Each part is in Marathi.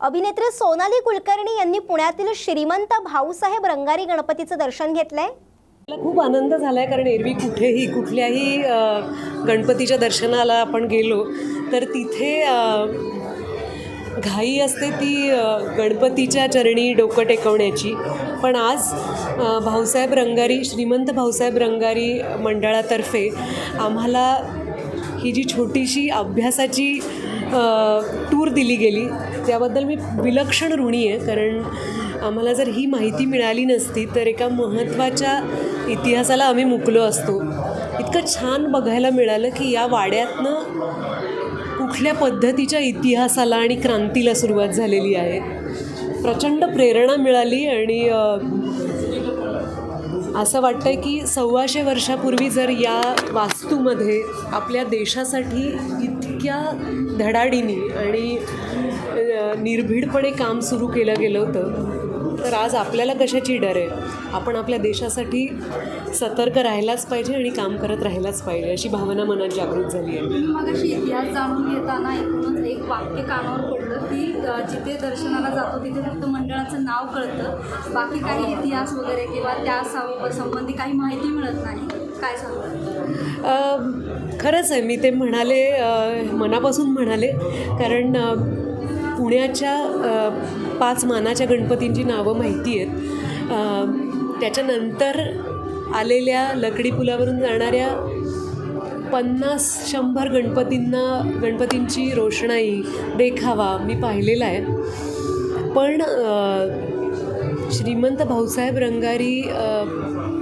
अभिनेत्री सोनाली कुलकर्णी यांनी पुण्यातील श्रीमंत भाऊसाहेब रंगारी गणपतीचं दर्शन घेतलंय. मला खूप आनंद झाला आहे कारण एरवी कुठेही कुठल्याही गणपतीच्या दर्शनाला आपण गेलो तर तिथे घाई असते ती गणपतीच्या चरणी डोकं टेकवण्याची. पण आज भाऊसाहेब रंगारी श्रीमंत भाऊसाहेब रंगारी मंडळातर्फे आम्हाला ही जी छोटीशी अभ्यासाची टूर दिली गेली त्याबद्दल मी विलक्षण ऋणी आहे कारण आम्हाला जर ही माहिती मिळाली नसती तर एका महत्त्वाच्या इतिहासाला आम्ही मुकलो असतो. इतकं छान बघायला मिळालं की या वाड्यातनं कुठल्या पद्धतीच्या इतिहासाला आणि क्रांतीला सुरुवात झालेली आहे. प्रचंड प्रेरणा मिळाली आणि असं असं वाटतंय की सव्वाशे वर्षापूर्वी जर या वास्तूमध्ये आपल्या देशासाठी इतक्या धडाडीने आणि निर्भीडपणे काम सुरू केलं गेलं होतं. तर आज आपल्याला कशाची डर आहे? आपण आपल्या देशासाठी सतर्क राहायलाच पाहिजे आणि काम करत राहायलाच पाहिजे अशी भावना मनात जागृत झाली आहे. मी मगाशी इतिहास जाणून घेताना एकूणच एक वाक्य कानावर पडलं की जिथे दर्शनाला जातो तिथे फक्त मंडळाचं नाव कळतं. बाकी काही इतिहास वगैरे किंवा त्या संबंधी काही माहिती मिळत नाही. काय सांगतात अ, खरंच आहे. मी ते म्हणाले मनापासून म्हणाले. कारण पुण्याच्या पाच मानाच्या गणपतींची नावं माहिती आहेत. त्याच्यानंतर आलेल्या लकडी पुलावरून जाणाऱ्या पन्नास शंभर गणपतींना गणपतींची रोषणाई देखावा मी पाहिलेला आहे. पण श्रीमंत भाऊसाहेब रंगारी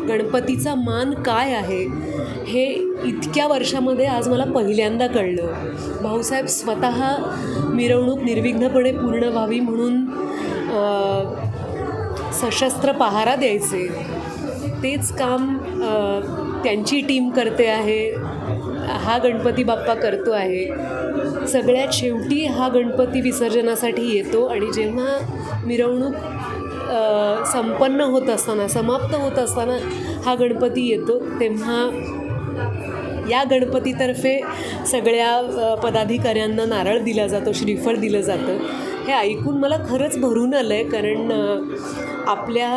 गणपतीचा मान काय आहे हे इतक्या वर्षामध्ये आज मला पहिल्यांदा कळलं. भाऊसाहेब स्वतः मिरवणूक निर्विघ्नपणे पूर्ण व्हावी म्हणून सशस्त्र पहारा द्यायचे. तेच काम त्यांची टीम करते आहे हा गणपती बाप्पा करतो आहे. सगळ्यात शेवटी हा गणपती विसर्जनासाठी येतो आणि जेव्हा मिरवणूक संपन्न होत असताना समाप्त होत असताना हा गणपती येतो तेव्हा या गणपतीतर्फे सगळ्या पदाधिकाऱ्यांना नारळ दिला जातो श्रीफळ दिलं जातं. हे ऐकून मला खरंच भरून आलं आहे कारण आपल्या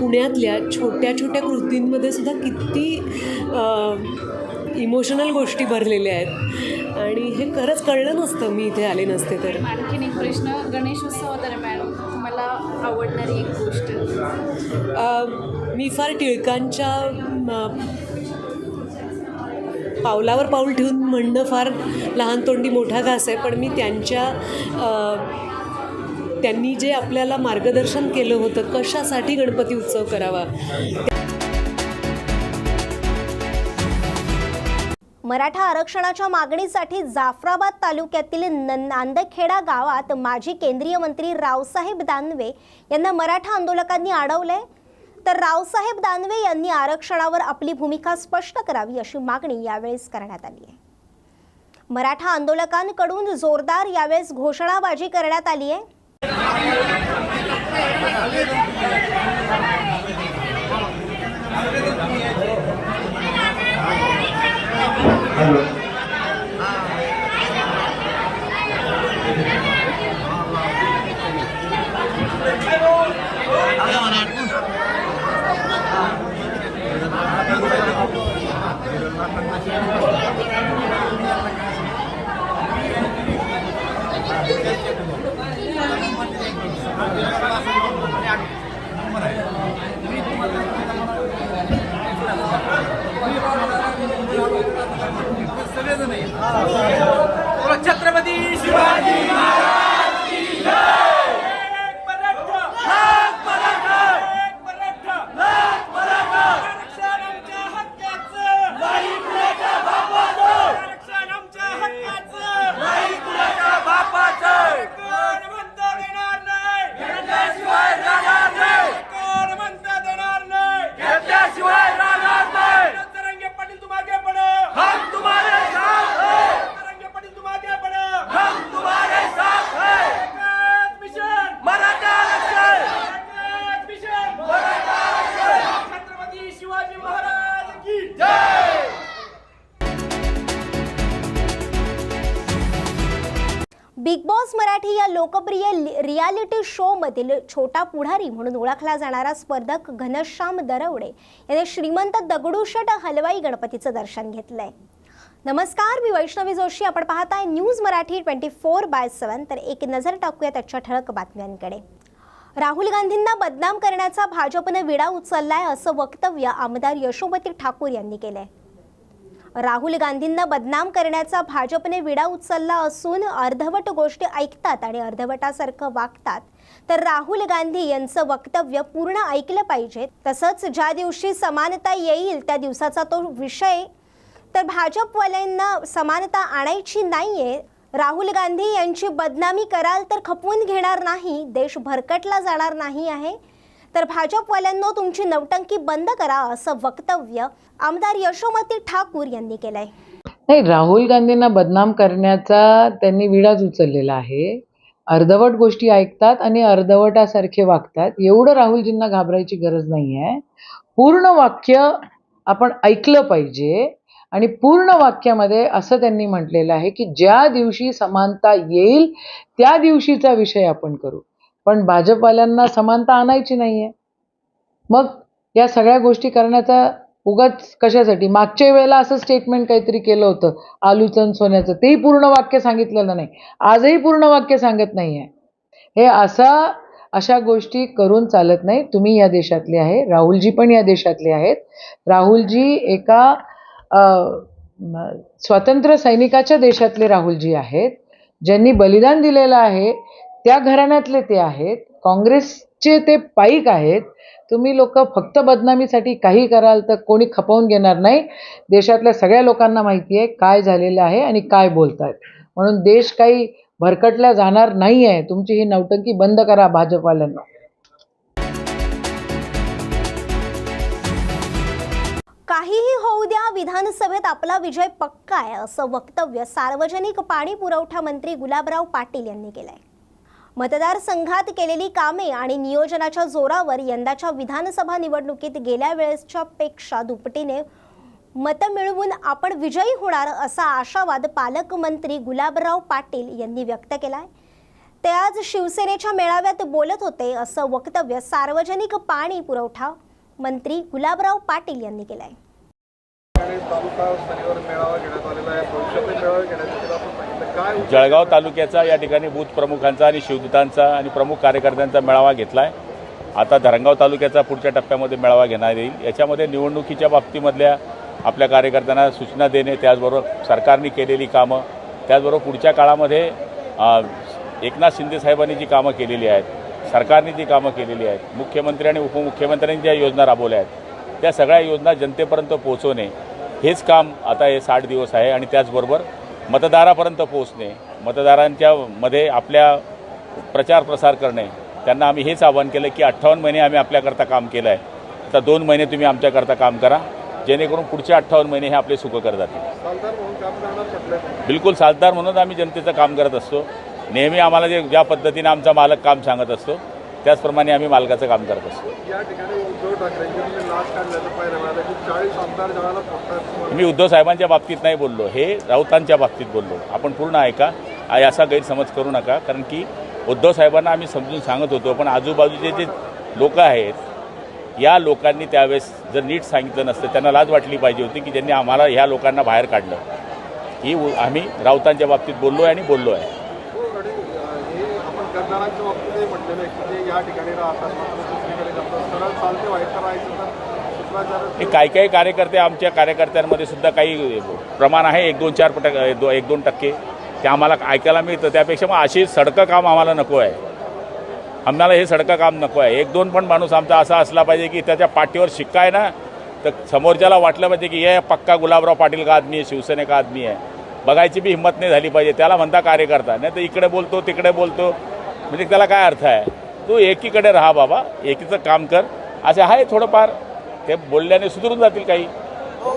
पुण्यातल्या छोट्या छोट्या कृतींमध्ये सुद्धा किती इमोशनल गोष्टी भरलेल्या आहेत. आणि हे खरंच कळलं नसतं मी इथे आले नसते तर. आणखीन एक प्रश्न गणेशोत्सवादरम्यान तुम्हाला आवडणारी एक गोष्ट? मी फार टिळकांच्या पावलावर पाऊल ठेवून म्हणणं फार लहान तोंडी मोठा घास आहे पण मी त्यांच्या त्यांनी जे आपल्याला मार्गदर्शन केलं होतं कशासाठी गणपती उत्सव करावा? मराठा आरक्षणाच्या मागणीसाठी जाफराबाद तालुक्यातील न- नांदखेडा गावात माजी केंद्रीय मंत्री रावसाहेब दानवे यांना मराठा आंदोलकांनी अडवलंय. तर रावसाहेब दानवे यांनी आरक्षणावर आपली भूमिका स्पष्ट करावी अशी मागणी यावेळेस करण्यात आली आहे. मराठा आंदोलकांकडून जोरदार यावेळेस घोषणाबाजी करण्यात आली आहे. या लोकप्रिय रियालिटी शो मधील छोटा पुढारी म्हणून ओळखला जाणारा स्पर्धक घनश्याम दरवडे याने श्रीमंत दगडूशेठ हलवाई गणपतीचं दर्शन घेतलंय. नमस्कार मी वैष्णवी जोशी. आपण पाहताय news Marathi twenty four by seven तर एक नजर टाकूया त्याच्या ठळक बातम्यांकडे. राहुल गांधींना बदनाम करण्याचा भाजपनं विडा उचललाय असं वक्तव्य आमदार यशोमती ठाकूर यांनी केलंय. राहुल गांधींना बदनाम करण्याचा भाजपने विडा उचलला असून अर्धवट गोष्टी ऐकतात आणि अर्धवटासारखं वागतात. तर राहुल गांधी यांचं वक्तव्य पूर्ण ऐकलं पाहिजे. तसंच ज्या दिवशी समानता येईल त्या दिवसाचा तो विषय. तर भाजपवाल्यांना समानता आणायची नाहीये. राहुल गांधी यांची बदनामी कराल तर खपवून घेणार नाही. देश भरकटला जाणार नाही आहे. तर भाजपवाल्यांनो तुमची नवटंकी बंद करा असं वक्तव्य आमदार यशोमती ठाकूर यांनी केलंय. नाही राहुल गांधींना बदनाम करण्याचा त्यांनी विडाच उचललेला आहे. अर्धवट गोष्टी ऐकतात आणि अर्धवटासारखे वागतात. एवढं राहुलजींना घाबरायची गरज नाही आहे पूर्ण वाक्य आपण ऐकलं पाहिजे आणि पूर्ण वाक्यामध्ये असं त्यांनी म्हटलेलं आहे की ज्या दिवशी समानता येईल त्या दिवशीचा विषय आपण करू. पण भाजपवाल्यांना समानता आणायची नाही आहे मग या सगळ्या गोष्टी करण्याचा उगाच कशासाठी? मागच्या वेळेला असं स्टेटमेंट काहीतरी केलं होतं आलूचं सोन्याचं. तेही पूर्ण वाक्य सांगितलेलं नाही. आजही पूर्ण वाक्य सांगत नाही आहे हे असा अशा गोष्टी करून चालत नाही तुम्ही या देशातले आहे राहुलजी पण या देशातले आहेत. राहुलजी एका स्वातंत्र्य सैनिकाच्या देशातले राहुलजी आहेत. ज्यांनी बलिदान दिलेलं आहे. त्या घराण्यातले ते आहेत काँग्रेसचे ते पाईक आहेत. तुम्ही लोक फक्त बदनामीसाठी काही कराल तर कोणी खपवून घेणार नाही. देशातल्या सगळ्या लोकांना माहिती आहे काय झालेलं आहे आणि काय बोलतायत. म्हणून देश काही भरकटला जाणार नाही आहे तुमची ही नौटंकी बंद करा भाजपवाल्यांना. काहीही होऊ द्या विधानसभेत आपला विजय पक्का आहे असं वक्तव्य सार्वजनिक पाणी पुरवठा मंत्री गुलाबराव पाटील यांनी केलंय. मतदारसंघात केलेली कामे आणि नियोजनाच्या जोरावर यंदाच्या विधानसभा निवडणुकीत गेल्या वेळेसच्या पेक्षा दुपटीने मतं मिळवून आपण विजयी होणार असा आशावाद पालकमंत्री गुलाबराव पाटील यांनी व्यक्त केला आहे ते आज शिवसेनेच्या मेळाव्यात बोलत होते असं वक्तव्य सार्वजनिक पाणी पुरवठा मंत्री गुलाबराव पाटील यांनी केलं तालुका मेळावा घेण्यात आलेला आहे. जळगाव तालुक्याचा या ठिकाणी बूथ प्रमुखांचा आणि शिवदूतांचा आणि प्रमुख कार्यकर्त्यांचा मेळावा घेतला आहे आता धरणगाव तालुक्याचा पुढच्या टप्प्यामध्ये मेळावा घेण्यात येईल. याच्यामध्ये निवडणुकीच्या बाबतीमधल्या आपल्या कार्यकर्त्यांना सूचना देणे त्याचबरोबर सरकारने केलेली कामं त्याचबरोबर पुढच्या काळामध्ये एकनाथ शिंदे साहेबांनी जी कामं केलेली आहेत सरकारने जी कामं केलेली आहेत मुख्यमंत्री आणि उपमुख्यमंत्र्यांनी ज्या योजना राबवल्या आहेत त्या सगळ्या योजना जनतेपर्यंत पोहोचवणे हेच काम आता हे साठ दिवस आहे आणि त्याचबरोबर मतदारापर्यंत पोहोचणे मतदारांच्या मध्ये आपल्या प्रचार प्रसार करणे त्यांना आम्ही हेच आवाहन केलं की अठ्ठावन्न महिने आम्ही आपल्याकरता काम केलं आहे आता दोन महिने तुम्ही आमच्याकरता काम करा जेणेकरून पुढचे अठ्ठावन्न महिने हे आपले सुखकर जातील. बिलकुल साजदार म्हणून आम्ही जनतेचं काम करत असतो. नेहमी आम्हाला जे ज्या पद्धतीने आमचा मालक काम सांगत असतो त्याचप्रमाणे आम्ही मालकाचं काम करत असतो. ज्यावेळेला फुटतात मी उद्धव साहेबांच्या बाबतीत नाही बोललो हे राऊतांच्या बाबतीत बोललो. आपण पूर्ण ऐका असा गैरसमज करू नका कारण की उद्धव साहेबांना आम्ही समजून सांगत होतो पण आजूबाजूचे जे लोक आहेत या लोकांनी त्यावेळेस जर नीट सांगितलं नसतं त्यांना लाज वाटली पाहिजे होती की ज्यांनी आम्हाला ह्या लोकांना बाहेर काढलं. ही आम्ही राऊतांच्या बाबतीत बोललो आहे आणि बोललो आहे हे बाबतीतही म्हटलेलं आहे की ते या ठिकाणी राहतात. मात्र दुसरीकडे जातात सरळ चालते वाईट राहायचं तर हे काही काही कार्यकर्ते आमच्या कार्यकर्त्यांमध्ये सुद्धा काही प्रमाण आहे. एक दोन चार पट दो एक दोन टक्के. ते आम्हाला ऐकायला मिळतं. त्यापेक्षा मग अशी सडकं काम आम्हाला नको आहे. आम्हाला हे सडकं काम नको आहे. एक दोन पण माणूस आमचा असा असला पाहिजे की त्याच्या पाठीवर शिक्का आहे ना तर समोरच्याला वाटलं पाहिजे की हे पक्का गुलाबराव पाटील का आदमी आहे शिवसेने का आदमी आहे. बघायची बी हिंमत नाही झाली पाहिजे. त्याला म्हणता कार्यकर्ता. नाही तर इकडे बोलतो तिकडे बोलतो. म्हणजे त्याला काय अर्थ आहे? तू एकीकडे राहा बाबा एकीचं काम कर. असं आहे थोडंफार. ते बोलल्याने सुधरून जातील काही. हो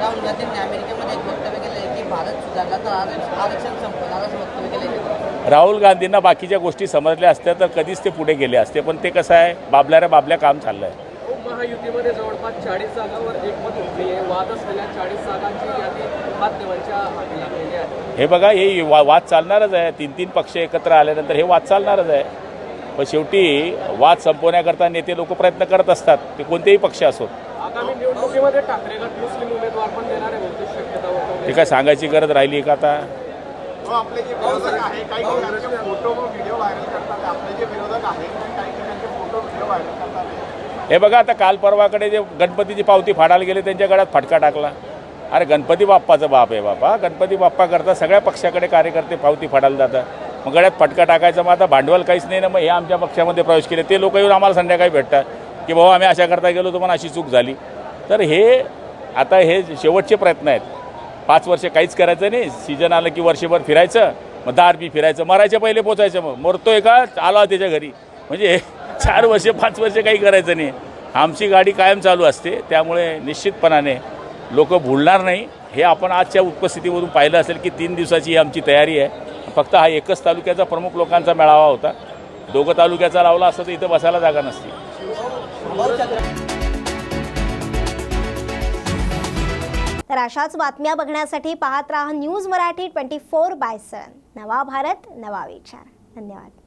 राहुल गांधींनी अमेरिकेमध्ये एक वक्तव्य केलं आहे की भारत सुधारला तर आरक्ष- आरक्षण संपणार असं वक्तव्य केलं आहे राहुल गांधींना बाकीच्या गोष्टी समजल्या असत्या तर कधीच ते पुढे गेले असते. पण ते कसं आहे? बाबल्या रे बाबल्या काम चाललं आहे महायुतीमध्ये जवळपास चाळीस जागांवर एकमत होते वाद असलेल्या चाळीस जागांची यादी माध्यमांच्या हाती लागलेली आहे हे बघा हे वा वाद चालणारच आहे. तीन तीन पक्ष एकत्र आल्यानंतर हे वाद चालणारच आहे. पण शेवटी वाद संपवण्याकरता नेते लोक प्रयत्न करत असतात ते कोणतेही पक्ष असोत आगामी निवडणुकीमध्ये ठाकरे गट मुस्लिम उमेदवार पण देणार आहे बहुतेक शक्यता. ते काय सांगायची गरज राहिली का आता? व आपले जे विरोधक आहे काही ठिकाणचे फोटो व व्हिडिओ व्हायरल करतात. आपले जे विरोधक आहेत ते काही ठिकाणचे फोटो व्हिडिओ व्हायरल करतात. हे बघा आता काल परवाकडे जे गणपतीची पावती फाडायला गेले त्यांच्या गळ्यात फटका टाकला. अरे गणपती बाप्पाचं बाप आहे बापा. गणपती बाप्पा करता सगळ्या पक्षाकडे कार्यकर्ते पावती फाडायला जातात. मग गळ्यात फटका टाकायचा मग आता भांडवल काहीच नाही ना मग हे आमच्या पक्षामध्ये प्रवेश केले. ते लोक येऊन आम्हाला संध्याकाळी भेटतात की बाबा आम्ही अशा करता गेलो तुम्हाला अशी चूक झाली. तर हे आता हे शेवटचे प्रयत्न आहेत. पाच वर्ष काहीच करायचं नाही. सीजन आलं की वर्षभर फिरायचं मग दहा बी फिरायचं मरायच्या पहिले पोचायचं मग मरतोय का? आला त्याच्या घरी. म्हणजे चार वर्ष पाच वर्ष काही करायचं नाही. आमची गाडी कायम चालू असते त्यामुळे निश्चितपणाने लोक भुलणार नाही. हे आपण आजच्या उपस्थितीमधून पाहिलं असेल की तीन दिवसाची ही आमची तयारी आहे. फक्त हा एकच तालुक्याचा प्रमुख लोकांचा मेळावा होता. दोघं तालुक्याचा लावला असता तर इथं बसायला जागा नसती. तर अशाच बातम्या बघण्यासाठी पाहत राहा news Marathi twenty four by seven. नवा भारत नवा विचार. धन्यवाद.